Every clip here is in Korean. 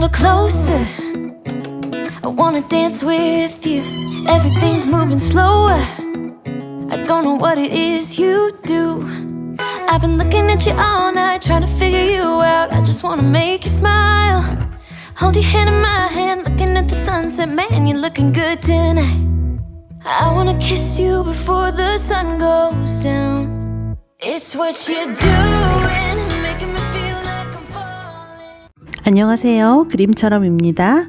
little closer. I wanna dance with you. Everything's moving slower. I don't know what it is you do. I've been looking at you all night, trying to figure you out. I just wanna make you smile. Hold your hand in my hand, looking at the sunset. Man, you're looking good tonight. I wanna kiss you before the sun goes down. It's what you're doing, 안녕하세요. 그림처럼입니다.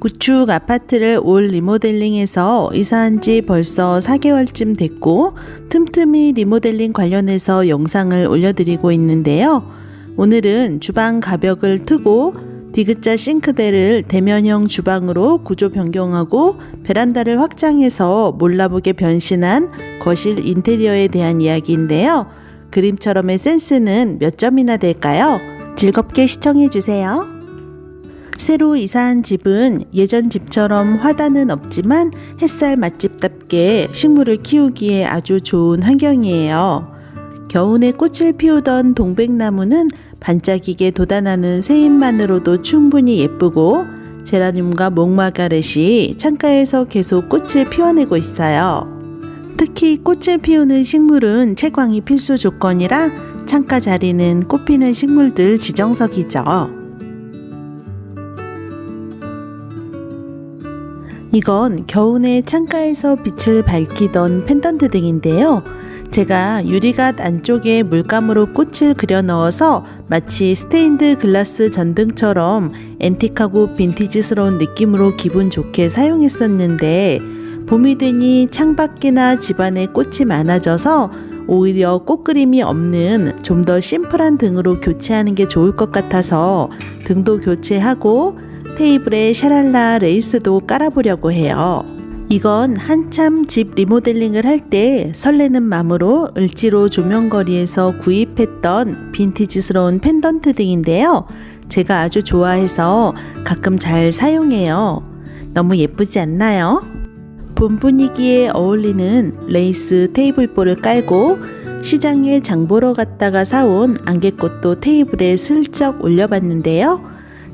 구축 아파트를 올 리모델링해서 이사한 지 벌써 4개월쯤 됐고 틈틈이 리모델링 관련해서 영상을 올려드리고 있는데요. 오늘은 주방 가벽을 트고 디귿자 싱크대를 대면형 주방으로 구조 변경하고 베란다를 확장해서 몰라보게 변신한 거실 인테리어에 대한 이야기인데요. 그림처럼의 센스는 몇 점이나 될까요? 즐겁게 시청해주세요. 새로 이사한 집은 예전 집처럼 화단은 없지만 햇살 맛집답게 식물을 키우기에 아주 좋은 환경이에요. 겨우내 꽃을 피우던 동백나무는 반짝이게 돋아나는 새잎만으로도 충분히 예쁘고 제라늄과 목마가렛이 창가에서 계속 꽃을 피워내고 있어요. 특히 꽃을 피우는 식물은 채광이 필수 조건이라 창가 자리는 꽃 피는 식물들 지정석이죠. 이건 겨우내 창가에서 빛을 밝히던 펜던트 등인데요. 제가 유리갓 안쪽에 물감으로 꽃을 그려 넣어서 마치 스테인드 글라스 전등처럼 앤틱하고 빈티지스러운 느낌으로 기분 좋게 사용했었는데 봄이 되니 창밖이나 집안에 꽃이 많아져서 오히려 꽃 그림이 없는 좀 더 심플한 등으로 교체하는 게 좋을 것 같아서 등도 교체하고 테이블에 샤랄라 레이스도 깔아보려고 해요. 이건 한참 집 리모델링을 할 때 설레는 마음으로 을지로 조명거리에서 구입했던 빈티지스러운 펜던트 등인데요. 제가 아주 좋아해서 가끔 잘 사용해요. 너무 예쁘지 않나요? 봄 분위기에 어울리는 레이스 테이블볼을 깔고 시장에 장 보러 갔다가 사온 안개꽃도 테이블에 슬쩍 올려봤는데요.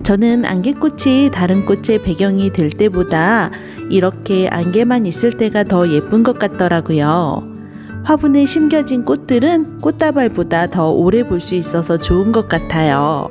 저는 안개꽃이 다른 꽃의 배경이 될 때보다 이렇게 안개만 있을 때가 더 예쁜 것 같더라고요. 화분에 심겨진 꽃들은 꽃다발보다 더 오래 볼 수 있어서 좋은 것 같아요.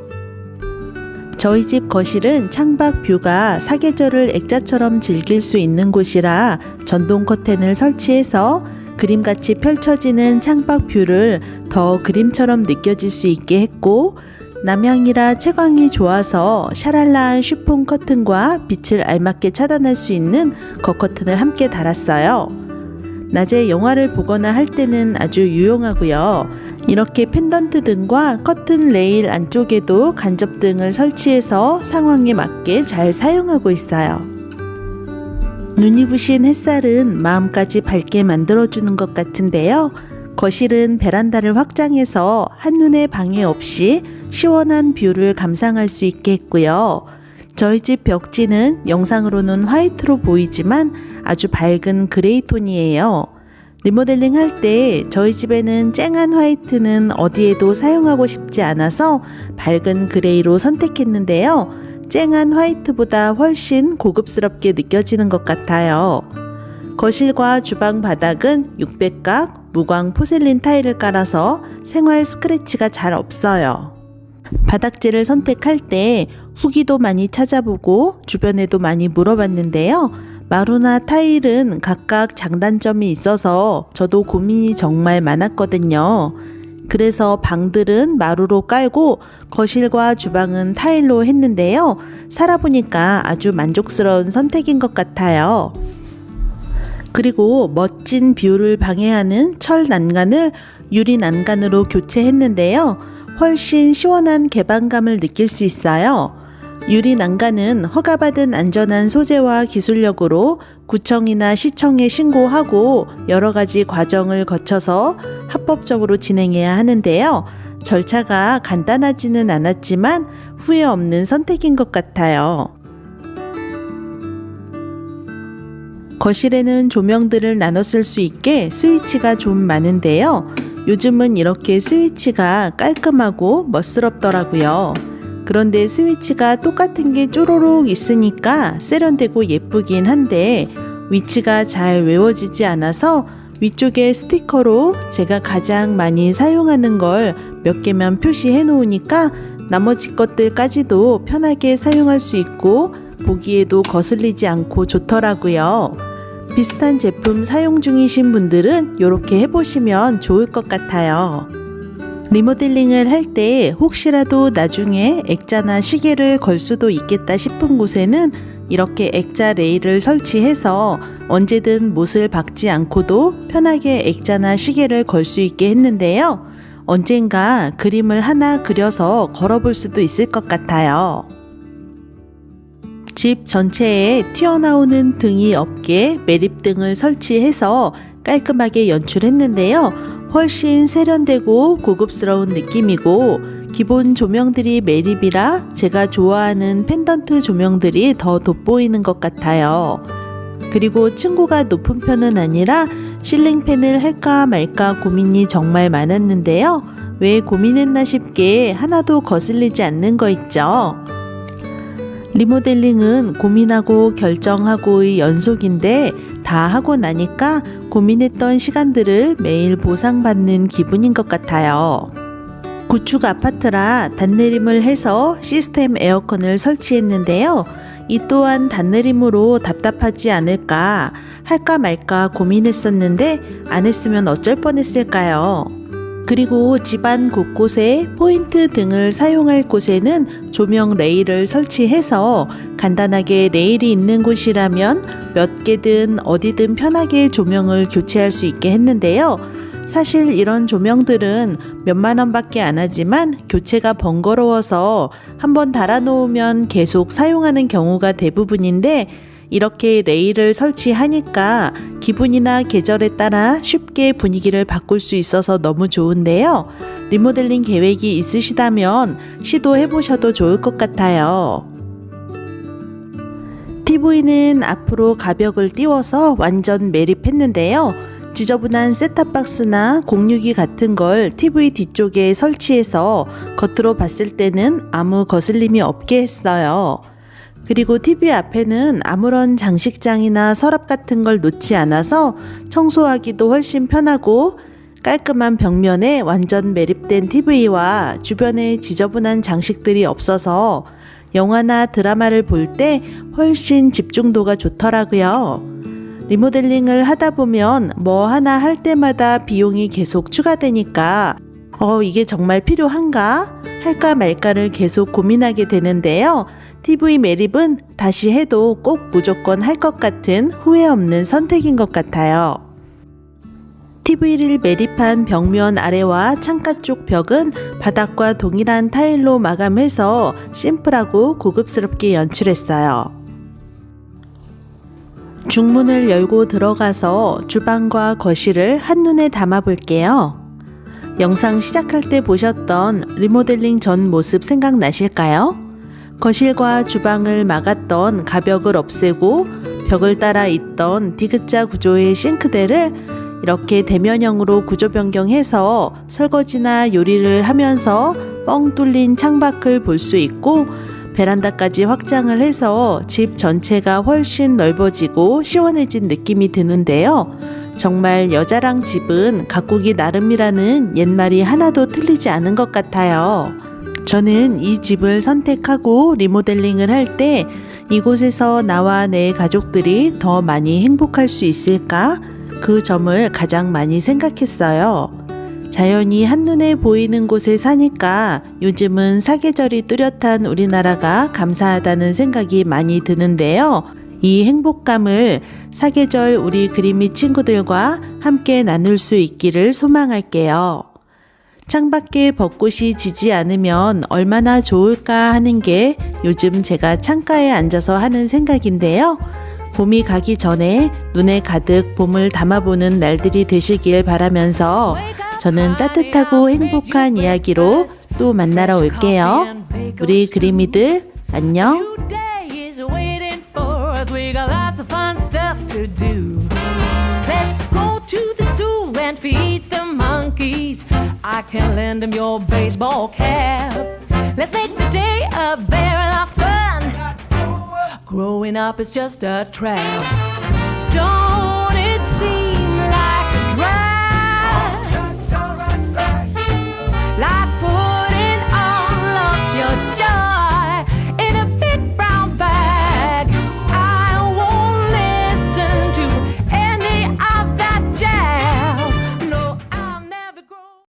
저희 집 거실은 창밖 뷰가 사계절을 액자처럼 즐길 수 있는 곳이라 전동 커튼을 설치해서 그림같이 펼쳐지는 창밖 뷰를 더 그림처럼 느껴질 수 있게 했고 남향이라 채광이 좋아서 샤랄라한 쉬폰 커튼과 빛을 알맞게 차단할 수 있는 겉커튼을 함께 달았어요. 낮에 영화를 보거나 할 때는 아주 유용하고요. 이렇게 펜던트 등과 커튼 레일 안쪽에도 간접 등을 설치해서 상황에 맞게 잘 사용하고 있어요. 눈이 부신 햇살은 마음까지 밝게 만들어주는 것 같은데요. 거실은 베란다를 확장해서 한눈에 방해 없이 시원한 뷰를 감상할 수 있게 했고요. 저희 집 벽지는 영상으로는 화이트로 보이지만 아주 밝은 그레이 톤이에요. 리모델링 할 때 저희 집에는 쨍한 화이트는 어디에도 사용하고 싶지 않아서 밝은 그레이로 선택했는데요. 쨍한 화이트보다 훨씬 고급스럽게 느껴지는 것 같아요. 거실과 주방 바닥은 600각 무광 포셀린 타일을 깔아서 생활 스크래치가 잘 없어요. 바닥재를 선택할 때 후기도 많이 찾아보고 주변에도 많이 물어봤는데요. 마루나 타일은 각각 장단점이 있어서 저도 고민이 정말 많았거든요. 그래서 방들은 마루로 깔고 거실과 주방은 타일로 했는데요. 살아보니까 아주 만족스러운 선택인 것 같아요. 그리고 멋진 뷰를 방해하는 철 난간을 유리 난간으로 교체했는데요. 훨씬 시원한 개방감을 느낄 수 있어요. 유리 난간은 허가받은 안전한 소재와 기술력으로 구청이나 시청에 신고하고 여러 가지 과정을 거쳐서 합법적으로 진행해야 하는데요. 절차가 간단하지는 않았지만 후회 없는 선택인 것 같아요. 거실에는 조명들을 나눠 쓸 수 있게 스위치가 좀 많은데요. 요즘은 이렇게 스위치가 깔끔하고 멋스럽더라고요. 그런데 스위치가 똑같은 게 쪼로록 있으니까 세련되고 예쁘긴 한데 위치가 잘 외워지지 않아서 위쪽에 스티커로 제가 가장 많이 사용하는 걸 몇 개만 표시해 놓으니까 나머지 것들까지도 편하게 사용할 수 있고 보기에도 거슬리지 않고 좋더라고요. 비슷한 제품 사용 중이신 분들은 이렇게 해보시면 좋을 것 같아요. 리모델링을 할 때 혹시라도 나중에 액자나 시계를 걸 수도 있겠다 싶은 곳에는 이렇게 액자 레일을 설치해서 언제든 못을 박지 않고도 편하게 액자나 시계를 걸 수 있게 했는데요. 언젠가 그림을 하나 그려서 걸어볼 수도 있을 것 같아요. 집 전체에 튀어나오는 등이 없게 매립등을 설치해서 깔끔하게 연출했는데요. 훨씬 세련되고 고급스러운 느낌이고 기본 조명들이 매립이라 제가 좋아하는 펜던트 조명들이 더 돋보이는 것 같아요. 그리고 층고가 높은 편은 아니라 실링팬을 할까 말까 고민이 정말 많았는데요. 왜 고민했나 싶게 하나도 거슬리지 않는 거 있죠. 리모델링은 고민하고 결정하고의 연속인데 다 하고 나니까 고민했던 시간들을 매일 보상받는 기분인 것 같아요. 구축 아파트라 단내림을 해서 시스템 에어컨을 설치했는데요. 이 또한 단내림으로 답답하지 않을까 할까 말까 고민했었는데 안 했으면 어쩔 뻔했을까요? 그리고 집안 곳곳에 포인트 등을 사용할 곳에는 조명 레일을 설치해서 간단하게 레일이 있는 곳이라면 몇 개든 어디든 편하게 조명을 교체할 수 있게 했는데요. 사실 이런 조명들은 몇만 원밖에 안 하지만 교체가 번거로워서 한번 달아놓으면 계속 사용하는 경우가 대부분인데 이렇게 레일을 설치하니까 기분이나 계절에 따라 쉽게 분위기를 바꿀 수 있어서 너무 좋은데요. 리모델링 계획이 있으시다면 시도해 보셔도 좋을 것 같아요. TV는 앞으로 가벽을 띄워서 완전 매립했는데요. 지저분한 셋탑박스나 공유기 같은 걸 TV 뒤쪽에 설치해서 겉으로 봤을 때는 아무 거슬림이 없게 했어요. 그리고 TV 앞에는 아무런 장식장이나 서랍 같은 걸 놓지 않아서 청소하기도 훨씬 편하고 깔끔한 벽면에 완전 매립된 TV와 주변에 지저분한 장식들이 없어서 영화나 드라마를 볼 때 훨씬 집중도가 좋더라고요. 리모델링을 하다 보면 뭐 하나 할 때마다 비용이 계속 추가되니까 어, 이게 정말 필요한가? 할까 말까를 계속 고민하게 되는데요. TV 매립은 다시 해도 꼭 무조건 할 것 같은 후회 없는 선택인 것 같아요. TV를 매립한 벽면 아래와 창가 쪽 벽은 바닥과 동일한 타일로 마감해서 심플하고 고급스럽게 연출했어요. 중문을 열고 들어가서 주방과 거실을 한눈에 담아 볼게요. 영상 시작할 때 보셨던 리모델링 전 모습 생각나실까요? 거실과 주방을 막았던 가벽을 없애고 벽을 따라 있던 디귿자 구조의 싱크대를 이렇게 대면형으로 구조 변경해서 설거지나 요리를 하면서 뻥 뚫린 창밖을 볼 수 있고 베란다까지 확장을 해서 집 전체가 훨씬 넓어지고 시원해진 느낌이 드는데요. 정말 여자랑 집은 가꾸기 나름이라는 옛말이 하나도 틀리지 않은 것 같아요. 저는 이 집을 선택하고 리모델링을 할 때 이곳에서 나와 내 가족들이 더 많이 행복할 수 있을까? 그 점을 가장 많이 생각했어요. 자연이 한눈에 보이는 곳에 사니까 요즘은 사계절이 뚜렷한 우리나라가 감사하다는 생각이 많이 드는데요. 이 행복감을 사계절 우리 그림이 친구들과 함께 나눌 수 있기를 소망할게요. 창밖에 벚꽃이 지지 않으면 얼마나 좋을까 하는 게 요즘 제가 창가에 앉아서 하는 생각인데요. 봄이 가기 전에 눈에 가득 봄을 담아보는 날들이 되시길 바라면서 저는 따뜻하고 행복한 이야기로 또 만나러 올게요. 우리 그림이들 안녕. I can lend them your baseball cap. Let's make the day Growing up is just a trap.